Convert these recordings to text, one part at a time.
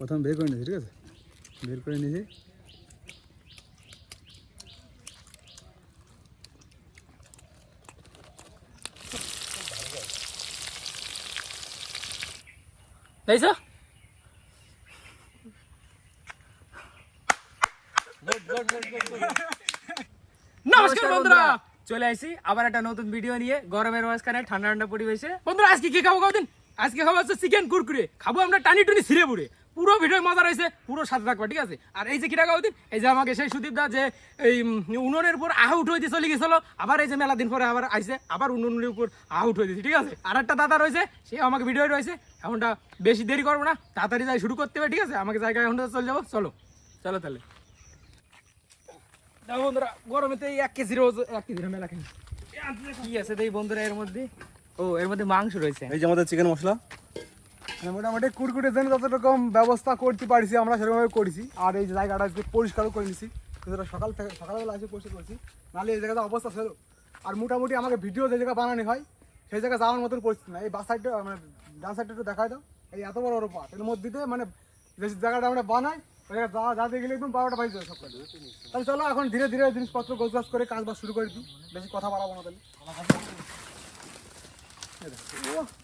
প্রথম বের করে নিয়েছি ঠিক আছে? বের করে নিয়েছি। দেখছ? নমস্কার বন্ধুরা। চলে আসি আবার একটা নতুন ভিডিও নিয়ে। গরমের মাঝখানে ঠান্ডা ঠান্ডা পরিবেশে। বন্ধুরা আজকে কি খাব কদিন? আজকে খাব হচ্ছে চিকেন কুরকুরে। খাব আমরা টানি টুনি ছিঁড়ে বুড়ে পুরো ভিডিও মজা রয়েছে, পুরো সাথে থাকবে, ঠিক আছে? আর এই যে কিটা খাব দিন এই যে আমাকে সেই সুদীপ দা যে এই উনুনের উপর আহ উঠে দিয়ে চলে গেছিল, আবার এই যে মেলা দিন পরে আবার আইসে আবার উনুনের উপর আহ উঠে দিয়েছে, ঠিক আছে? আর একটা দাদা রয়েছে, সে আমাকে ভিডিও রয়েছে, এখনটা বেশি দেরি করব না, তাড়াতাড়ি যাই শুরু করতে হবে, ঠিক আছে? আমাকে জায়গায় এখন চলে যাব, চলো চলো তাহলে। দেখো বন্ধুরা গরমেতে এক কেজি রোজ, এক কেজি মেলা কি আছে বন্ধুরা এর মধ্যে? ও, এর মধ্যে মাংস রয়েছে। এই যে আমাদের চিকেন মশলা। মোটামুটি কুড়কুড়ের জন্য যত রকম ব্যবস্থা করতে পারছি, আমরা সেরকমভাবে করেছি। আর এই জায়গাটা পরিষ্কারও করে নিছি। কিছুটা সকাল থেকে সকালবেলা এসে পরিষ্কার করছি। নাহলে এই জায়গাটা অবস্থা ছিল। আর মোটামুটি আমাকে ভিডিও যে জায়গায় বানানো হয়, সেই জায়গায় যাওয়ার মতন পরিস্থিতি না এই বাস সাইডটা মানে ডান সাইডটা একটু দেখাই দাও। এই এত বড় বড় পাট এর মধ্যে মানে যে জায়গাটা আমরা বানাই, ওই জায়গায় যা যাতে গেলে একদম বারোটা বাজে সব কাজ তাহলে চলো, এখন ধীরে ধীরে জিনিসপত্র গোছ করে কাজ বাজ শুরু করে দিই। বেশি কথা বাড়াবো না তাহলে।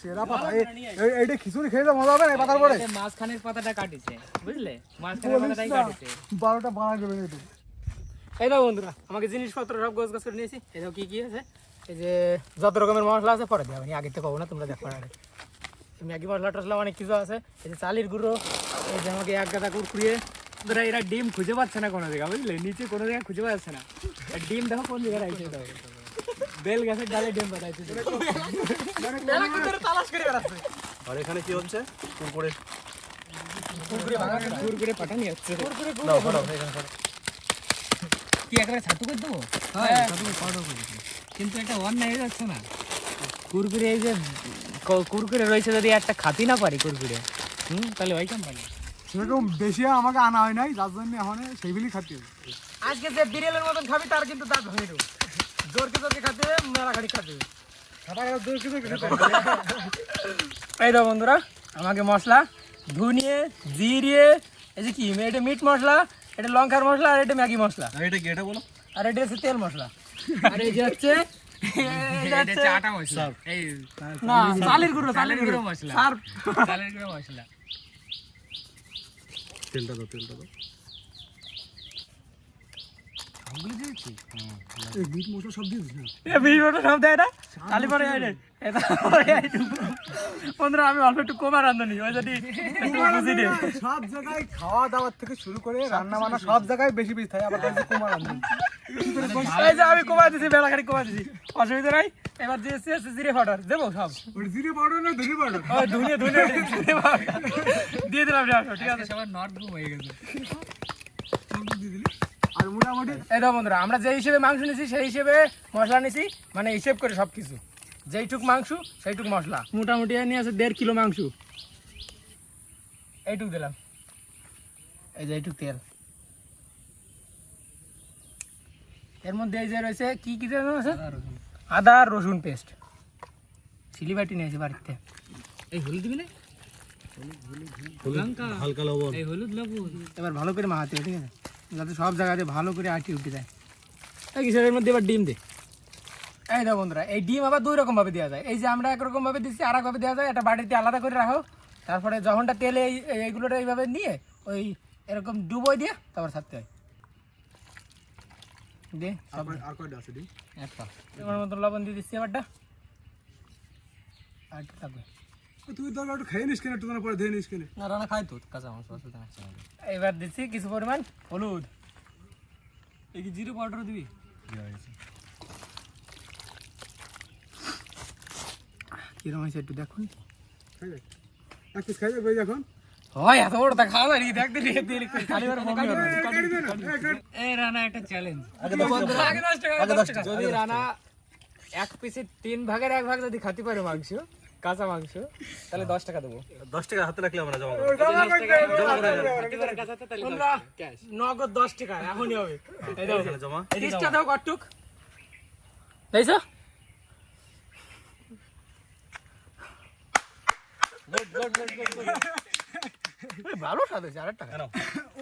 সেরা পাতা। এই- এই- এইটা খিচুড়ি খেয়ে তো মজা হবে না পাতার পরে? মাঝখানের পাতাটা কাটিছে বুঝলে? মাঝখানের পাতাটাই কাটিছে। বারোটা বাড়া যাবে না এই দাও বন্ধুরা আমাকে জিনিসপত্র সব গোছ গাছ করে নিয়েছি। এই দাও কি কি আছে? এই যে যত রকমের মশলা আছে পরে দেওয়া আগে থেকে পাবো না তোমরা দেখো আগে। ম্যাগি মশলা টসলা অনেক কিছু আছে। এই যে চালির গুঁড়ো এই যে আমাকে এক গাদা কুরকুরিয়ে বন্ধুরা এরা ডিম খুঁজে পাচ্ছে না কোনো জায়গা বুঝলে? নিচে কোনো জায়গায় খুঁজে পাচ্ছে না। ডিম দেখো কোন জায়গায় রাখছে বেল গাছের ডালে ডিম বানাইছে মেলা কি করে তালাশ করে বেড়াচ্ছে আর এখানে কি হচ্ছে? কুরকুরে কুরকুরে পাঠানি হচ্ছে। দাও ফাটাও এখানে ফাটাও কি একবারে ছাতু করে দেবো? কিন্তু একটা অন্যায় হয়ে যাচ্ছে না। কুরকুরে এই যে কুরকুরে রয়েছে যদি একটা খাতি না পারি কুরকুরে হুম? তাহলে ওই কোম্পানি সেরকম বেশি আমাকে আনা হয় নাই যার জন্য এখন সেইগুলি খাতি আজকে যে বিড়ালের মতন খাবি তার কিন্তু দাঁত ভেঙে দেবো। জোরকে জোরকে খাতে মেলা খাটি খাতে এই বন্ধুরা আমাকে মশলা ধুনিয়ে জিরিয়ে এই যে কি এটা মিট মশলা এটা লঙ্কার মশলা আর এটা ম্যাগি মশলা। আর এটা কি এটা বলো? আর এটা হচ্ছে তেল মশলা। আর এই যে হচ্ছে এটা মশলা। এই না চালের গুঁড়ো চালের গুঁড়ো মশলা। আর চালের গুঁড়ো মশলা। তেলটা দাও তেলটা দাও এই মিট মশলা সব দিয়ে দিস না এ ভিডিওটা সব দেয় না খালি পরে আইনে এটা পরে আইনে বন্ধুরা আমি অল্প একটু কমা রান্ধনি ওই যদি সব জায়গায় খাওয়া দাওয়ার থেকে শুরু করে রান্না বান্না সব জায়গায় বেশি বেশি থাকে আবার কুমার যে আমি কমা দিছি বেলা খালি কমা দিছি। অসুবিধা নাই। এবার দিয়েছি হচ্ছে জিরে পাউডার। দেবো সব? জিরে পাউডার না ধনে পাউডার? জিরে। দিয়ে দিলাম ঠিক আছে। সবার নট ঘুম হয়ে গেছে। আর মোটামুটি এই বন্ধুরা আমরা যে হিসেবে মাংস নিছি সেই হিসেবে মশলা নিছি মানে হিসেব করে সব কিছু যেইটুক মাংস সেইটুক মশলা। মোটামুটি নিয়ে আছে দেড় কিলো মাংস। এইটুক দিলাম। এই যে এইটুক তেল। এর মধ্যে এই যে রয়েছে কি কি যেন আছে? আদা রসুন। পেস্ট চিলি বাটি নিয়েছে বাড়িতে। এই হলুদ দিবি না? হালকা লবণ। এই হলুদ লবণ। এবার ভালো করে মাখাতে হবে ঠিক আছে? যাতে সব জায়গাতে ভালো করে আটি উঠে যায়। এই কিসের মধ্যে এবার ডিম দে। এই দাও বন্ধুরা এই ডিম আবার দুই রকম ভাবে দেওয়া যায়। এই যে আমরা একরকম ভাবে দিচ্ছি আর এক ভাবে দেওয়া যায়। এটা বাটিতে আলাদা করে রাখো। তারপরে যখনটা তেলে এই এই- এইগুলোটা এইভাবে নিয়ে ওই এরকম ডুবোই দিয়ে তারপর ছাড়তে হয়। দে আর কয়টা আছে ডিম? একটা। এবার মতো লবণ দিয়ে দিচ্ছি এবারটা। আর থাকবে। তুই তো একটু খেয়ে নিস কেন একটু পরে ধুয়ে নিস কেন। না রান্না খাই তো কাঁচা মাংস অসুবিধা আছে এবার দিচ্ছি কিছু পরিমাণ হলুদ। এই কি জিরো পাউডার দিবি? কীরকম হয়েছে। একটু দেখুন। এক পিস খাই যাবে এখন হয় এত বড় তা খাওয়া যায় দেখ দিলি দিলি খালি বার বমি হবে। কাটি দে না এই রানা একটা চ্যালেঞ্জ আগে টাকা। যদি রানা এক পিসে তিন ভাগের এক ভাগ যদি খাতে পারে মাংস কাঁচা মাংস তাহলে দশ টাকা দেবো। দশ টাকা হাতে রাখলে আমরা জমা করব নগদ দশ টাকা এখনই হবে। এই দাও। এখানে জমা। good, দাও good, দেখছ? ভালো স্বাদ হয়েছে আরেকটা কেন?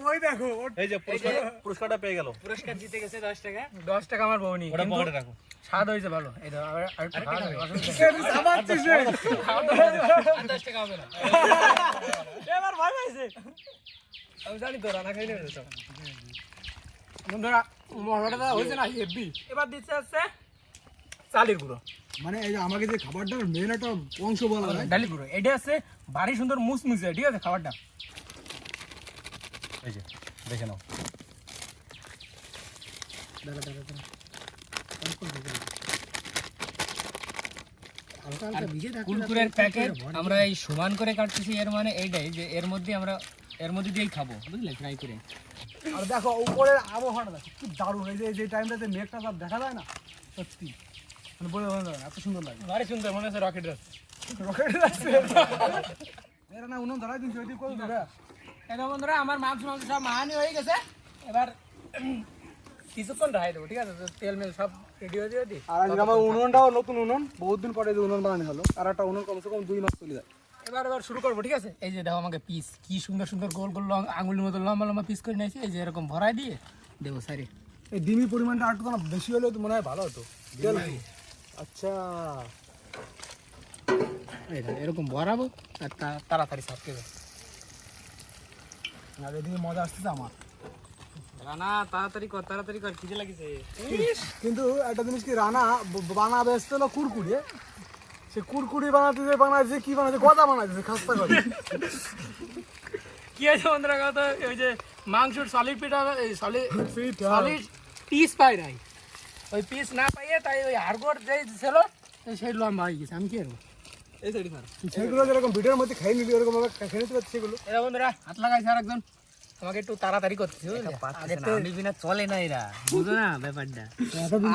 ওই দেখো এই যে পুরস্কার পুরস্কারটা পেয়ে গেল। পুরস্কার জিতে গেছে দশ টাকা। দশ টাকা আমার বউনি ওটা পকেটে রাখো। স্বাদ হয়েছে ভালো। এই দাও আবার আরেকটু খাওয়া যাবে, অসুবিধা নেই। তুই সাবাচ্ছিস রে। খাওয়া দাওয়া হবে না। আর দশ টাকা হবে না। এবার ভয় পাইছে। আমি জানি তো বন্ধুরা হয়েছে না হেভি এবার দিচ্ছে হচ্ছে চালের গুঁড়ো। মানে এই যে আমাকে যে খাবারটার মেন একটা অংশ বলা হয়। ডালি গুঁড়ো। এটা আছে ভারী সুন্দর মুসমুসে ঠিক আছে খাবারটা? এই যে দেখে নাও। কুরকুরের প্যাকেট আমরা এই সমান করে কাটতেছি এর মানে এইটাই যে এর মধ্যে আমরা এর মধ্যে দিয়েই খাব বুঝলে? ফ্রাই করে। আর দেখো উপরের আবহাওয়াটা দেখো কি দারুণ। এই যে যে টাইমটাতে মেঘটা সব দেখা যায় না? সত্যি। মানে বলে না, এত সুন্দর লাগে। ভারী সুন্দর মনে হচ্ছে রকেট যাচ্ছে রকেট যাচ্ছে এরা না উনুন ধরাই দিন ওইদিকে কত এটা বন্ধুরা আমার মাংস মাংস সব মাহানি হয়ে গেছে। এবার কিছুক্ষণ রাখাই দেবো ঠিক আছে? তেল মেল সব রেডি হয়ে দিয়ে দিই আর আজকে আমার উনুনটাও নতুন উনুন বহুত দিন পরে যে উনুন বানানো হলো আর একটা উনুন কমসে কম দুই মাস চলে যায়। এবার এবার শুরু করব ঠিক আছে? এই যে দেখো আমাকে পিস কি সুন্দর সুন্দর গোল গোল আঙুলের মতো লম্বা লম্বা পিস করে নিয়েছি। এই যে এরকম ভরাই দিয়ে দেবো সারি এই পরিমাণটা আর একটু বেশি হলে তো মনে হয় ভালো হতো। আচ্ছা। এরকম ভরাবো আর তাড়াতাড়ি আর এদিকে মজা আসতেছে আমার। রানা তাড়াতাড়ি কর তাড়াতাড়ি কর খিদে লাগিছে। কিন্তু একটা জিনিস কি রানা ব- বানাবে এসছে হলো কুরকুরে সে কুরকুরি বানাতে যে বানাচ্ছে কি বানাচ্ছে গদা বানাচ্ছে খাস্তা করে কি আছে বন্ধুরা কথা ওই যে মাংসর সলিড পিঠা এই সলিড সলিড পিস পাই নাই। ওই পিস না পাইয়ে তাই ওই হাড়গোড় যেই ছিল সেই লম্বা হয়ে গেছে আমি কি সেগুলো যেরকম ভিডিওর মধ্যে খাই নিবি ওরকম ভাবে খেয়ে নিতে পারছি সেগুলো এরা বন্ধুরা হাত লাগাইছে আর একজন আমাকে একটু তাড়াতাড়ি করতেছে আগে তো আমি বিনা চলে না এরা। বুঝো না ব্যাপারটা?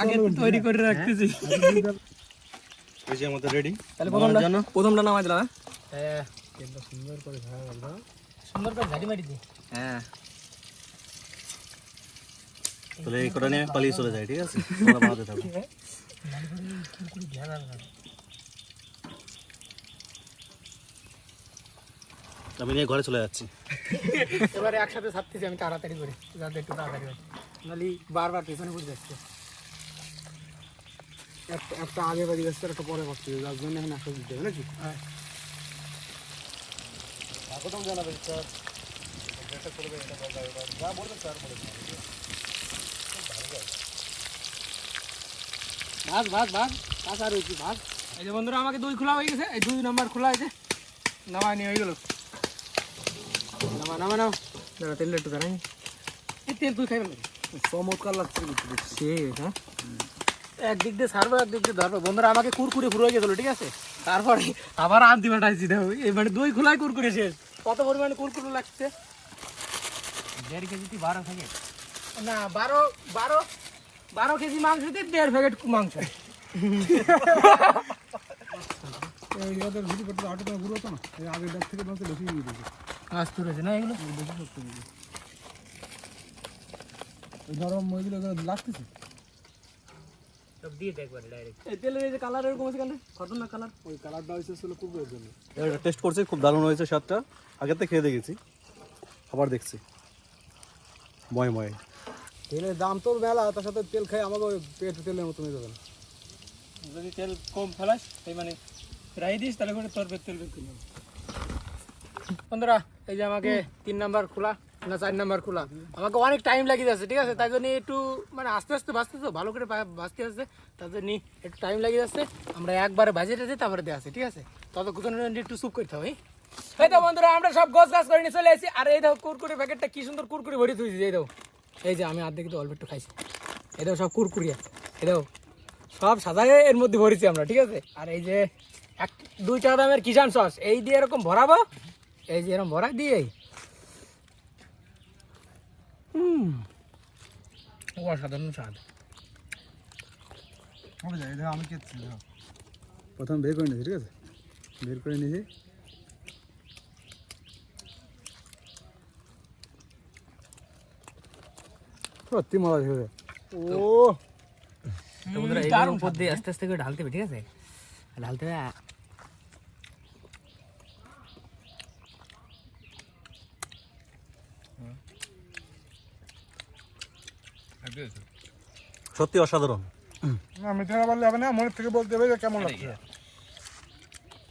আগে তৈরি করে রাখতেছি। এই যে আমাদের রেডি তাহলে প্রথমটা জন্য। প্রথমটা নামাই দিলাম হ্যাঁ? তেলটা সুন্দর করে ঝাড়া গেল সুন্দর করে ঝাড়ি মারি দি। হ্যাঁ। তাহলে এই কটা নিয়ে পালিয়ে চলে যায় ঠিক আছে? তোমরা বানাতে থাকো আমি নিয়ে ঘরে চলে যাচ্ছি। এবারে একসাথে ছাড়তেছি আমি তাড়াতাড়ি করে যাতে একটু তাড়াতাড়ি হয়। নাহলে বারবার পেছনে পড়ে যাচ্ছে একটা একটা আগে বাড়ি যাচ্ছে আর একটা পরে পাচ্ছি যার জন্য এখন একটা দিতে হবে নাকি? হ্যাঁ। ভাগ ভাগ ভাগ। কাঁচা রয়েছি ভাগ। এই যে বন্ধুরা আমাকে দুই খোলা হয়ে গেছে। এই দুই নাম্বার খোলা হয়েছে। নামায় নিয়ে হয়ে গেল। নামা নামা নাও দাঁড়া তেলটা একটু দাঁড়াই এই। তেল তুই খাইবেন চমৎকার লাগছে কিন্তু দেখতে। হ্যাঁ একদিক দিয়ে ছাড়বো একদিক দিয়ে ধরবো। বন্ধুরা আমাকে কুরকুরে ফুরে গেছিল ঠিক আছে? তারপরে আবার আনতে পাঠাইছি দেখো। এই মানে দই খোলায় কুরকুরে শেষ। কত পরিমাণে কুরকুরে লাগছে? দেড় কেজি বারো থাকে না বারো বারো বারো কেজি মাংসতে দেড় প্যাকেট মাংস। ভিডিও করতে আটটা ঘুরো তো না এই আগের ডাক থেকে বেশি দিয়েছে না এগুলো? বেশি শক্ত দিয়েছে ওই নরম ওইগুলো লাগতেছে? সব দিয়ে দেখবার ডাইরেক্ট এই তেলের এই যে কালার এরকম আছে খতরনাক কালার ওই কালারটা হয়েছে জন্য। এটা টেস্ট করছি খুব দারুণ হয়েছে স্বাদটা। আগে থেকে খেয়ে দেখেছি। আবার দেখছি। ময় ময়। তেলের দাম তো মেলা তার সাথে তেল খাই আমাকে ওই পেট তেলের মতো হয়ে যাবে না। যদি তেল কম ফেলাস এই মানে তাহলে করে তোর বন্ধুরা, এই যে আমাকে তিন নাম্বার খোলা না চার নাম্বার খোলা, আমাকে অনেক টাইম লাগিয়ে যাচ্ছে, ঠিক আছে? তাই জন্য একটু মানে আস্তে আস্তে বাঁচতে তো, ভালো করে বাঁচতে আসছে জন্য একটু টাইম লাগিয়ে যাচ্ছে। আমরা একবারে বাজে টেছে তারপরে দিয়ে আসি, ঠিক আছে? ততক্ষণ একটু চুপ করতে হবে এই। তো বন্ধুরা, আমরা সব গোছ গাছ করে নিয়ে চলে আসি। আর এই দেখো কুরকুরে প্যাকেটটা কি সুন্দর কুরকুরে ভরে তুই এই দেখো। এই যে আমি আর্ধেক তো, অল্প একটু খাইছি। এই দেখো সব কুরকুরিয়া এই দেখো, সব সাদা এর মধ্যে ভরেছি আমরা, ঠিক আছে? আর এই যে এক দুই টাকা দামের কিষান সস? এই দিয়ে এরকম ভরাবো? এই যে এরকম ভরা দিয়ে। হুম। অসাধারণ স্বাদ। আমি কেছি প্রথম বের করে নিয়েছি ঠিক আছে? বের করে নিয়েছি। সত্যি মজা ছিল ও। উপর দিয়ে আস্তে আস্তে করে ঢালতে হবে ঠিক আছে? ঢালতে সত্যি অসাধারণ। না মিথ্যা না বললে হবে না মনের থেকে বলতে হবে যে কেমন লাগছে।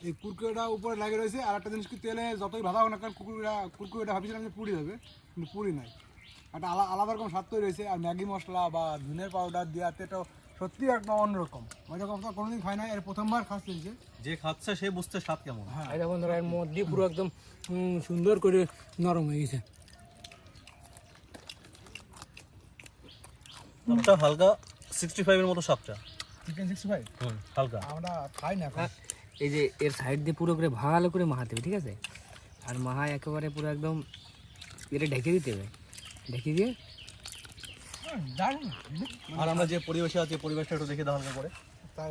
এই কুরকুরেটা উপরে লাগে রয়েছে আর একটা জিনিস কি তেলে যতই ভাজা হোক না কারণ কুকুরটা কুরকুরেটা ভাবছিলাম যে পুরি হবে কিন্তু পুরি নাই। একটা আলা- আলাদা রকম স্বাদ তৈরি হয়েছে আর ম্যাগি মশলা বা ধনের পাউডার দেওয়াতে এটা সত্যি একদম অন্যরকম। ওইরকম তো কোনোদিন খাই না এর প্রথমবার খাচ্ছে যে। যে খাচ্ছে সে বুঝতে স্বাদ কেমন? এই দেখো বন্ধুরা এর মধ্যে পুরো একদম সুন্দর করে নরম হয়ে গেছে। স্বাদটা হালকা সিক্সটি ফাইভের মতো স্বাদটা চিকেন সিক্সটি ফাইভ হালকা। আমরা খাই না এখন। এই যে এর সাইড দিয়ে পুরো করে ভালো করে মাহাতে হবে ঠিক আছে? আর মাহা একেবারে পুরো একদম এটা ঢেকে দিতে হবে। ঢেকে দিয়ে আর আমরা যে পরিবেশে আছি পরিবেশটা একটু দেখে দাও হালকা করে।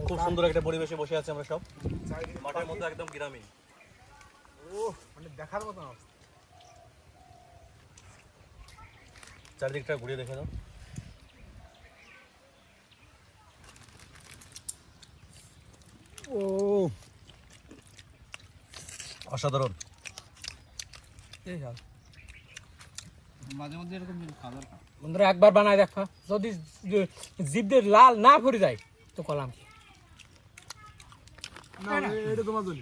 খুব সুন্দর একটা পরিবেশে বসে আছি আমরা সব। মাঠের মধ্যে একদম গ্রামীণ মানে দেখার মতো। চারিদিকটা ঘুরিয়ে দেখে দাও ও অসাধারণ। খাবার বন্ধুরা একবার বানায় দেখা। যদি জিভ দিয়ে লাল না পড়ে যায় তো কলাম কি? এটা তোমার জন্য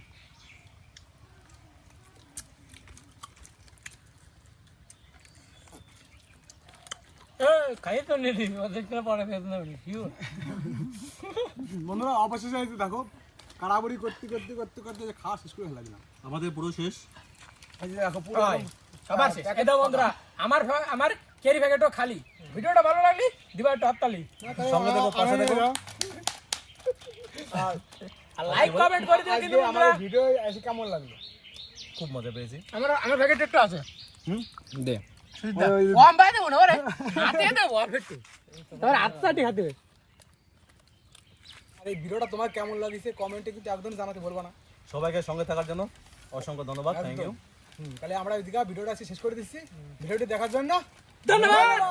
খাই তো নিলি অর্ধেক পরে খেতে না বন্ধুরা অবশেষে দেখো কাড়াবড়ি করতে করতে করতে করতে খাওয়া শেষ করে লাগলাম আমাদের পুরো শেষ। দেখো পুরো হয়। সবার শেষ। বন্ধুরা আমার আমার ক্যারি প্যাকেটও খালি। ভিডিওটা ভালো লাগলি দিবা একটু হাততালি সঙ্গে দেখো পাশে দেখো আর লাইক কমেন্ট করে দিও কিন্তু আমার ভিডিও এসে কেমন লাগল? খুব মজা পেয়েছি। আমার আমার প্যাকেট একটু আছে। হুম? দে। ওই- ওই- কম পাই দেবো না ওরে? হাতে দেবো অল্প একটু। তোমার হাত হাতে আর এই ভিডিওটা তোমার কেমন লাগছে? কমেন্টে কিন্তু একদম জানাতে বলব না। সবাইকে সঙ্গে থাকার জন্য অসংখ্য ধন্যবাদ থ্যাংক ইউ তাহলে আমরা ওইদিকে ভিডিওটা শেষ করে দিচ্ছি। ভিডিওটি দেখার জন্য ধন্যবাদ!